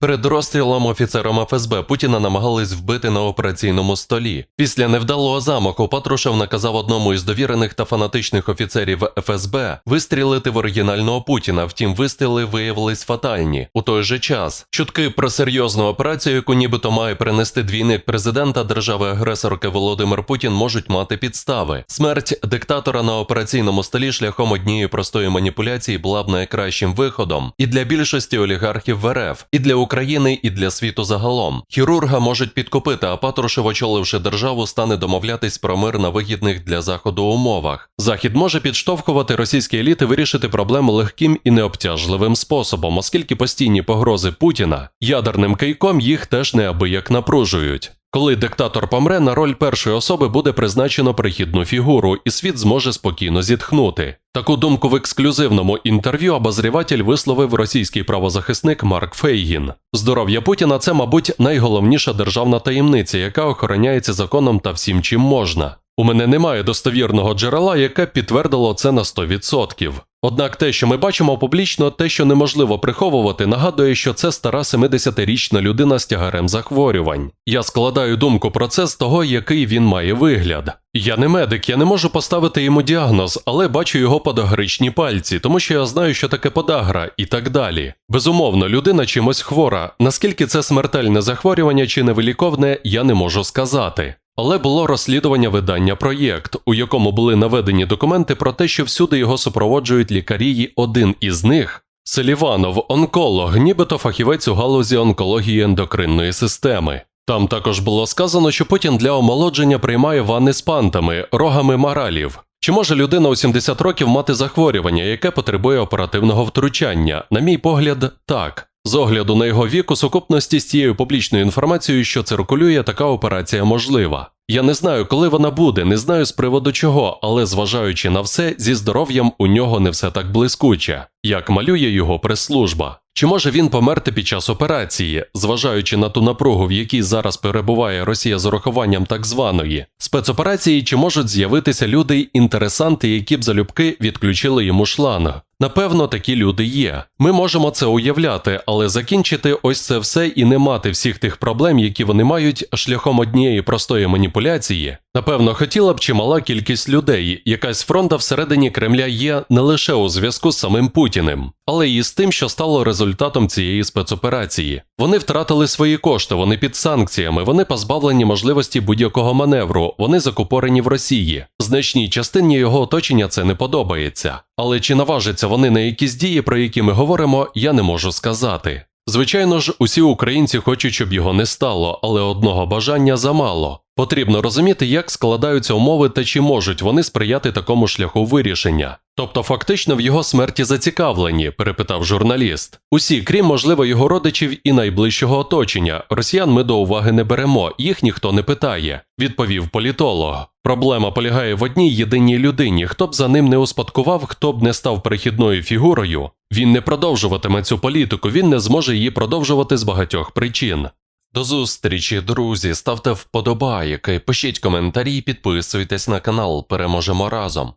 Перед розстрілом офіцером ФСБ Путіна намагались вбити на операційному столі. Після невдалого замаху Патрушев наказав одному із довірених та фанатичних офіцерів ФСБ вистрілити в оригінального Путіна. Втім, вистріли виявились фатальні. У той же час чутки про серйозну операцію, яку нібито має перенести двійник президента держави-агресорки Володимир Путін, можуть мати підстави. Смерть диктатора на операційному столі шляхом однієї простої маніпуляції була б найкращим виходом і для більшості олігархів в РФ, і для України, і для світу загалом. Хірурга можуть підкупити, а Патрушев, очоливши державу, стане домовлятись про мир на вигідних для заходу умовах. Захід може підштовхувати російські еліти вирішити проблему легким і необтяжливим способом, оскільки постійні погрози Путіна ядерним кийком їх теж неабияк напружують. Коли диктатор помре, на роль першої особи буде призначено прихідну фігуру, і світ зможе спокійно зітхнути. Таку думку в ексклюзивному інтерв'ю обозріватель висловив російський правозахисник Марк Фейгін. Здоров'я Путіна це, мабуть, найголовніша державна таємниця, яка охороняється законом та всім чим можна. У мене немає достовірного джерела, яке підтвердило це на 100%. Однак те, що ми бачимо публічно, те, що неможливо приховувати, нагадує, що це стара 70-річна людина з тягарем захворювань. Я складаю думку про це з того, який він має вигляд. Я не медик, я не можу поставити йому діагноз, але бачу його подагричні пальці, тому що я знаю, що таке подагра і так далі. Безумовно, людина чимось хвора. Наскільки це смертельне захворювання чи невиліковне, я не можу сказати. Але було розслідування видання проєкт, у якому були наведені документи про те, що всюди його супроводжують лікарі, і один із них Селіванов, онколог, нібито фахівець у галузі онкології ендокринної системи. Там також було сказано, що Путін для омолодження приймає ванни з пантами, рогами моралів. Чи може людина у 70 років мати захворювання, яке потребує оперативного втручання? На мій погляд, так. З огляду на його вік у сукупності з цією публічною інформацією, що циркулює, така операція можлива. Я не знаю, коли вона буде, не знаю з приводу чого, але зважаючи на все, зі здоров'ям у нього не все так блискуче, як малює його прес-служба. Чи може він померти під час операції, зважаючи на ту напругу, в якій зараз перебуває Росія з урахуванням так званої спецоперації, чи можуть з'явитися люди-інтересанти, які б залюбки відключили йому шланг? Напевно, такі люди є. Ми можемо це уявляти, але закінчити ось це все і не мати всіх тих проблем, які вони мають шляхом однієї простої маніпуляції. Напевно, хотіла б чимала кількість людей. Якась фронта всередині Кремля є не лише у зв'язку з самим Путіним, але і з тим, що стало результатом цієї спецоперації. Вони втратили свої кошти, вони під санкціями, вони позбавлені можливості будь-якого маневру, вони закупорені в Росії. Значній частині його оточення це не подобається. Але чи наважаться вони на якісь дії, про які ми говоримо, я не можу сказати. Звичайно ж, усі українці хочуть, щоб його не стало, але одного бажання замало. Потрібно розуміти, як складаються умови та чи можуть вони сприяти такому шляху вирішення. Тобто, фактично в його смерті зацікавлені, перепитав журналіст. Усі, крім можливо, його родичів і найближчого оточення. Росіян ми до уваги не беремо, їх ніхто не питає, відповів політолог. Проблема полягає в одній єдиній людині. Хто б за ним не успадкував, хто б не став перехідною фігурою, він не продовжуватиме цю політику, він не зможе її продовжувати з багатьох причин. До зустрічі, друзі. Ставте вподобайки, пишіть коментарі, підписуйтесь на канал. Переможемо разом.